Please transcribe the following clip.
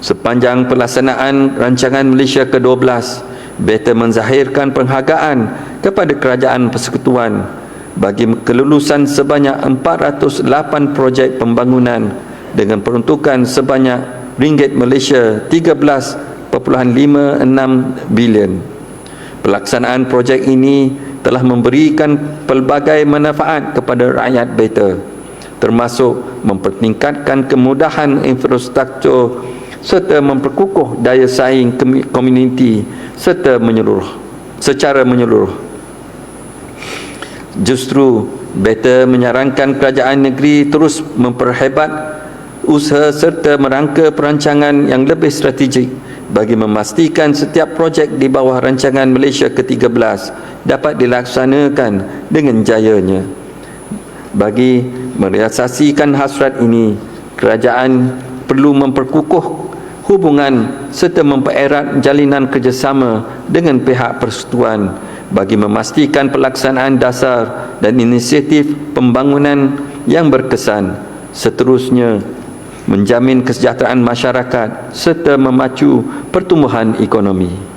Sepanjang pelaksanaan rancangan Malaysia ke-12, Beta menzahirkan penghargaan kepada Kerajaan Persekutuan bagi kelulusan sebanyak 408 projek pembangunan dengan peruntukan sebanyak ringgit Malaysia 13.56 bilion. Pelaksanaan projek ini telah memberikan pelbagai manfaat kepada rakyat Beta termasuk mempertingkatkan kemudahan infrastruktur serta memperkukuh daya saing komuniti serta menyeluruh secara menyeluruh justru Beta menyarankan kerajaan negeri terus memperhebat usaha serta merangka perancangan yang lebih strategik bagi memastikan setiap projek di bawah rancangan Malaysia ke-13 dapat dilaksanakan dengan jayanya. Bagi merealisasikan hasrat ini, kerajaan perlu memperkukuh hubungan serta mempererat jalinan kerjasama dengan pihak persekutuan bagi memastikan pelaksanaan dasar dan inisiatif pembangunan yang berkesan seterusnya menjamin kesejahteraan masyarakat serta memacu pertumbuhan ekonomi.